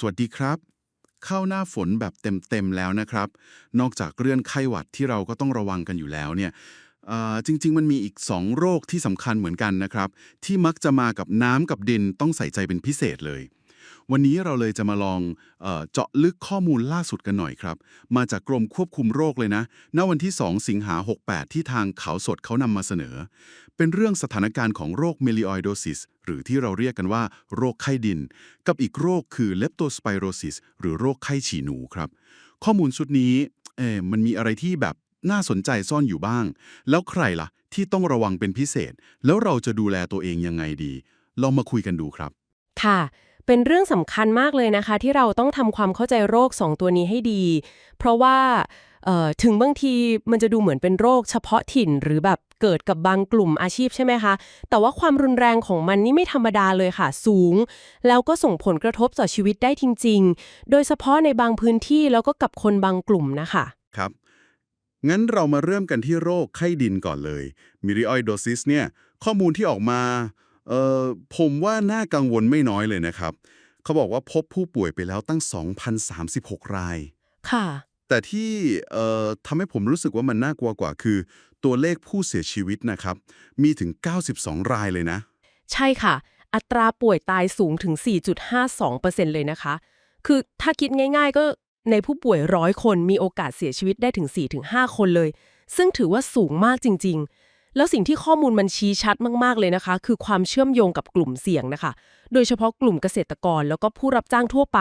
สวัสดีครับ เข้าหน้าฝนแบบเต็มๆแล้วนะครับ นอกจากเรื่องไข้หวัดที่เราก็ต้องระวังกันอยู่แล้วเนี่ยจริง ๆ มันมีอีก 2 โรคที่สำคัญเหมือนกันนะครับ ที่มักจะมากับน้ำกับดินต้องใส่ใจเป็นพิเศษเลย วันนี้เราเลยจะมาลองเออเจาะลึกข้อมูลล่าสุดกันหน่อยครับ มาจากกรมควบคุมโรคเลยนะ ณ วันที่ 2 สิงหา 68 ที่ทางเขาสดเขานำมาเสนอ เป็นเรื่องสถานการณ์ของโรคเมลิออยโดซิส หรือที่เราเรียกกันว่า โรคไข้ดิน กับอีกโรคคือเลปโตสไปโรซิส หรือโรคไข้ฉี่หนูครับ ข้อมูลชุดนี้เออมันมีอะไรที่แบบน่าสนใจซ่อนอยู่บ้าง แล้วใครล่ะ ที่ต้องระวังเป็นพิเศษ แล้วเราจะดูแลตัวเองยังไงดี ลองมาคุยกันดูครับ ค่ะ เป็นเรื่องสำคัญมากเลยนะคะ ที่เราต้องทำความเข้าใจโรค 2 ตัวนี้ให้ดี เพราะว่าถึงบางทีมันจะดูเหมือนเป็นโรคเฉพาะถิ่นหรือแบบเกิดกับบางกลุ่มอาชีพใช่ไหมคะ แต่ว่าความรุนแรงของมันนี่ไม่ธรรมดาเลยค่ะ สูง แล้วก็ส่งผลกระทบต่อชีวิตได้จริง ๆ โดยเฉพาะในบางพื้นที่แล้วก็กับคนบางกลุ่มนะคะครับ งั้นเรามาเริ่มกันที่โรคไข้ดินก่อนเลยมิริออยโดซิสเนี่ยข้อมูลที่ออกมา เอ่อผมว่าน่ากังวลไม่น้อยเลยนะครับ เขาบอกว่าพบผู้ป่วยไปแล้วตั้ง 2,036 ราย ค่ะ แต่ที่เอ่อทำให้ผมรู้สึกว่ามันน่ากลัวกว่าคือ ตัวเลขผู้เสียชีวิตนะครับ มีถึง 92 รายเลยนะ ใช่ค่ะ อัตราป่วยตายสูงถึง 4.52%เลยนะคะ คือถ้าคิดง่ายๆก็ในผู้ป่วยร้อยคนมีโอกาสเสียชีวิตได้ถึง 4-5 คนเลย ซึ่งถือว่าสูงมากจริง ๆ แล้วสิ่งที่ข้อมูลมันชี้ชัดมาก ๆ เลยนะคะ คือความเชื่อมโยงกับกลุ่มเสี่ยงนะคะ โดยเฉพาะกลุ่มเกษตรกรแล้วก็ผู้รับจ้างทั่วไป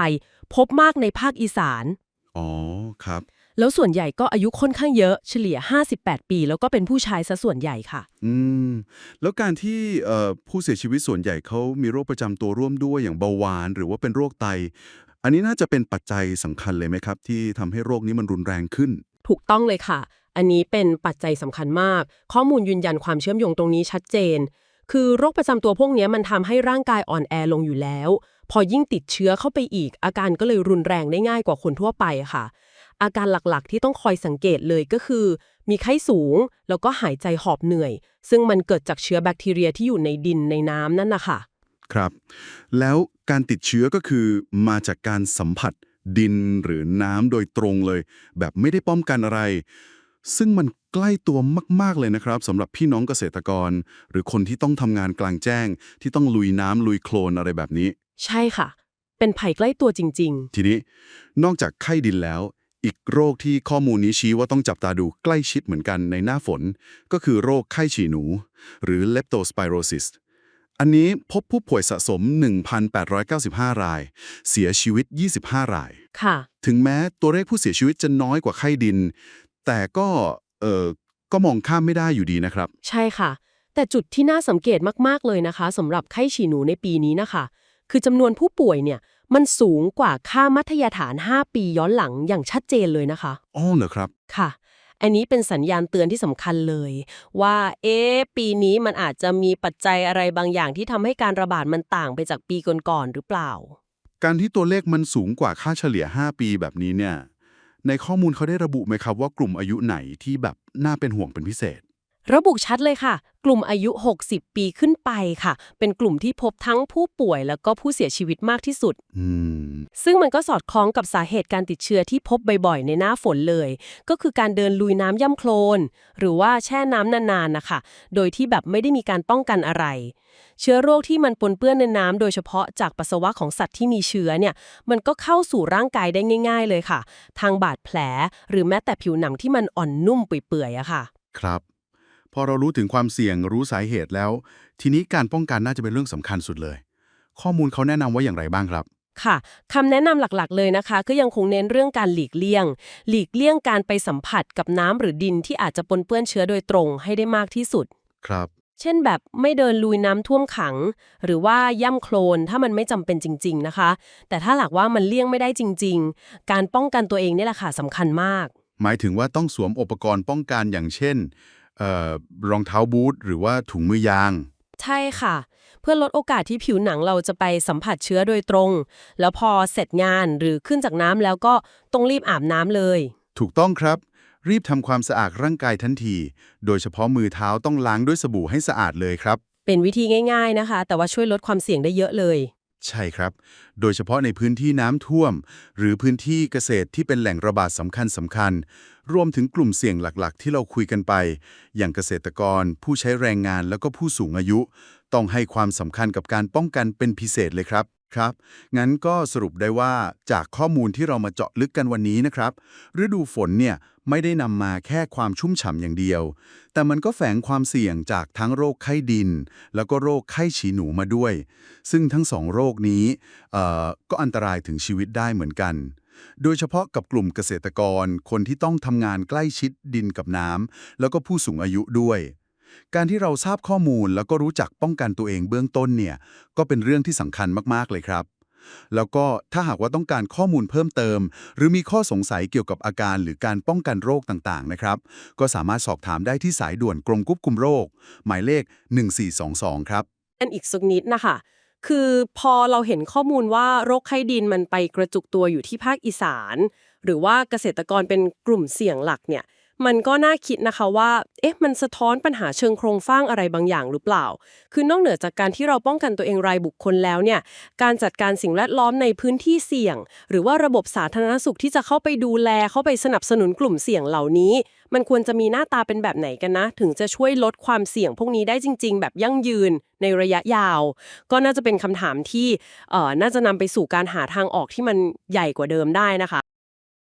พบมากในภาคอีสาน อ๋อ ครับ แล้วส่วนใหญ่ก็อายุค่อนข้างเยอะเฉลี่ย 58 ปี แล้วก็เป็นผู้ชายซะส่วนใหญ่ค่ะ อืม แล้วการที่เอ่อผู้เสียชีวิตส่วนใหญ่เขามีโรคประจำตัวร่วมด้วยอย่างเบาหวาน หรือว่าเป็นโรคไต อันนี้น่าจะเป็นปัจจัยสำคัญเลยไหมครับ ที่ทำให้โรคนี้มันรุนแรงขึ้น ถูกต้องเลยค่ะ อันนี้เป็นปัจจัยสำคัญมาก ข้อมูลยืนยันความเชื่อมโยงตรงนี้ชัดเจน คือโรคประจำตัวพวกนี้มันทำให้ร่างกายอ่อนแอลงอยู่แล้ว พอยิ่งติดเชื้อเข้าไปอีก อาการก็เลยรุนแรงได้ง่ายกว่าคนทั่วไปค่ะ อาการหลักๆ ที่ต้องคอยสังเกตเลยก็คือ มีไข้สูง แล้วก็หายใจหอบเหนื่อย ซึ่งมันเกิดจากเชื้อแบคทีเรียที่อยู่ในดินในน้ำนั่นนะคะครับ แล้วการติดเชื้อก็คือมาจากการสัมผัสดินหรือน้ำโดยตรงเลย แบบไม่ได้ป้องกันอะไร ซึ่งมันใกล้ตัวมาก ๆ เลยนะครับสำหรับพี่น้องเกษตรกร หรือคนที่ต้องทำงานกลางแจ้ง ที่ต้องลุยน้ำลุยโคลนอะไรแบบนี้ ใช่ค่ะ เป็นภัยใกล้ตัวจริงๆทีนี้นอกจากไข้ดินแล้ว อีกโรคที่ข้อมูลนี้ชี้ว่าต้องจับตาดูใกล้ชิดเหมือนกันในหน้าฝน ก็คือโรคไข้ฉี่หนู หรือ leptospirosis อันนี้พบผู้ป่วยสะสม 1,895 ราย เสียชีวิต 25 รายค่ะ ถึงแม้ตัวเลขผู้เสียชีวิตจะน้อยกว่าไข้ดิน แต่ก็เออก็มองข้ามไม่ได้อยู่ดีนะครับ ใช่ค่ะ แต่จุดที่น่าสังเกตมากๆเลยนะคะสำหรับไข้ฉี่หนูในปีนี้นะคะ คือจำนวนผู้ป่วยเนี่ยมันสูงกว่าค่ามัธยฐาน 5 ปีย้อนหลังอย่างชัดเจนเลยนะคะอ๋อเหรอครับค่ะ อันนี้เป็นสัญญาณเตือนที่สำคัญเลย ว่าเอ๊ะปีนี้มันอาจจะมีปัจจัยอะไรบางอย่างที่ทำให้การระบาดมันต่างไปจากปีก่อนๆหรือเปล่า การที่ตัวเลขมันสูงกว่าค่าเฉลี่ย 5 ปีแบบนี้เนี่ย ในข้อมูลเขาได้ระบุไหมครับว่ากลุ่มอายุไหนที่แบบน่าเป็นห่วงเป็นพิเศษ ระบุชัดเลยค่ะ กลุ่มอายุ 60 ปีขึ้นไปค่ะ เป็นกลุ่มที่พบทั้งผู้ป่วยแล้วก็ผู้เสียชีวิตมากที่สุดอืมซึ่งมันก็สอดคล้องกับสาเหตุการติดเชื้อที่พบบ่อยๆ ในหน้าฝนเลย ก็คือการเดินลุยน้ำย่ำโคลน หรือว่าแช่น้ำนานๆนะคะ โดยที่แบบไม่ได้มีการป้องกันอะไร เชื้อโรคที่มันปนเปื้อนในน้ำโดยเฉพาะจากปัสสาวะของสัตว์ที่มีเชื้อเนี่ย มันก็เข้าสู่ร่างกายได้ง่าย ๆ เลยค่ะ ทางบาดแผลหรือแม้แต่ผิวหนังที่มันอ่อนนุ่มเปื่อยๆอะค่ะ ครับพ อเรารู้ถึงความเสี่ยงรู้สาเหตุแล้ว ทีนี้การป้องกันน่าจะเป็นเรื่องสำคัญสุดเลย ข้อมูลเขาแนะนำว่าอย่างไรบ้างครับค่ะคำแนะนำหลักๆเลยนะคะ ก็ยังคงเน้นเรื่องการหลีกเลี่ยง หลีกเลี่ยงการไปสัมผัสกับน้ำหรือดินที่อาจจะปนเปื้อนเชื้อโดยตรงให้ได้มากที่สุด ครับ เช่นแบบไม่เดินลุยน้ำท่วมขัง หรือว่าย่ำโคลนถ้ามันไม่จำเป็นจริง ๆนะคะ แต่ถ้าหากว่ามันเลี่ยงไม่ได้จริง ๆ การป้องกันตัวเองนี่แหละค่ะสำคัญมาก หมายถึงว่าต้องสวมอุปกรณ์ป้องกันอย่างเช่นเอ่อ รองเท้าบูทหรือว่าถุงมือยาง ใช่ค่ะ เพื่อลดโอกาสที่ผิวหนังเราจะไปสัมผัสเชื้อโดยตรง แล้วพอเสร็จงานหรือขึ้นจากน้ำแล้วก็ต้องรีบอาบน้ำเลย ถูกต้องครับ รีบทำความสะอาดร่างกายทันที โดยเฉพาะมือเท้าต้องล้างด้วยสบู่ให้สะอาดเลยครับ เป็นวิธีง่าย ๆนะคะ แต่ว่าช่วยลดความเสี่ยงได้เยอะเลย ใช่ครับ โดยเฉพาะในพื้นที่น้ำท่วม หรือพื้นที่เกษตรที่เป็นแหล่งระบาดสำคัญสำคัญ รวมถึงกลุ่มเสี่ยงหลักๆ ที่เราคุยกันไป อย่างเกษตรกร ผู้ใช้แรงงานแล้วก็ผู้สูงอายุ ต้องให้ความสำคัญกับการป้องกันเป็นพิเศษเลยครับ ครับ งั้นก็สรุปได้ว่าจากข้อมูลที่เรามาเจาะลึกกันวันนี้นะครับ ฤดูฝนเนี่ยไม่ได้นำมาแค่ความชุ่มฉ่ำอย่างเดียว แต่มันก็แฝงความเสี่ยงจากทั้งโรคไข้ดิน แล้วก็โรคไข้ฉีหนูมาด้วย ซึ่งทั้งสองโรคนี้เอ่อก็อันตรายถึงชีวิตได้เหมือนกัน โดยเฉพาะกับกลุ่มเกษตรกร คนที่ต้องทำงานใกล้ชิดดินกับน้ำแล้วก็ผู้สูงอายุด้วย การที่เราทราบข้อมูลแล้วก็รู้จักป้องกันตัวเองเบื้องต้นเนี่ยก็เป็นเรื่องที่สำคัญมากๆเลยครับ แล้วก็ถ้าหากว่าต้องการข้อมูลเพิ่มเติม หรือมีข้อสงสัยเกี่ยวกับอาการหรือการป้องกันโรคต่างๆนะครับก็สามารถสอบถามได้ที่สายด่วนกรมควบคุมโรค หมายเลข 1422 ครับอันอีกสักนิดนะคะคือพอเราเห็นข้อมูลว่าโรคไข้ดินมันไปกระจุกตัวอยู่ที่ภาคอีสาน หรือว่าเกษตรกรเป็นกลุ่มเสี่ยงหลักเนี่ย มันก็น่าคิดนะคะว่า เอ๊ะ มันสะท้อนปัญหาเชิงโครงสร้างอะไรบางอย่างหรือเปล่า คือนอกเหนือจากการที่เราป้องกันตัวเองรายบุคคลแล้วเนี่ย การจัดการสิ่งแวดล้อมในพื้นที่เสี่ยง หรือว่าระบบสาธารณสุขที่จะเข้าไปดูแล เข้าไปสนับสนุนกลุ่มเสี่ยงเหล่านี้ มันควรจะมีหน้าตาเป็นแบบไหนกันนะ ถึงจะช่วยลดความเสี่ยงพวกนี้ได้จริง ๆ แบบยั่งยืนในระยะยาว ก็น่าจะเป็นคำถามที่เอ่อน่าจะนำไปสู่การหาทางออกที่มันใหญ่กว่าเดิมได้นะคะ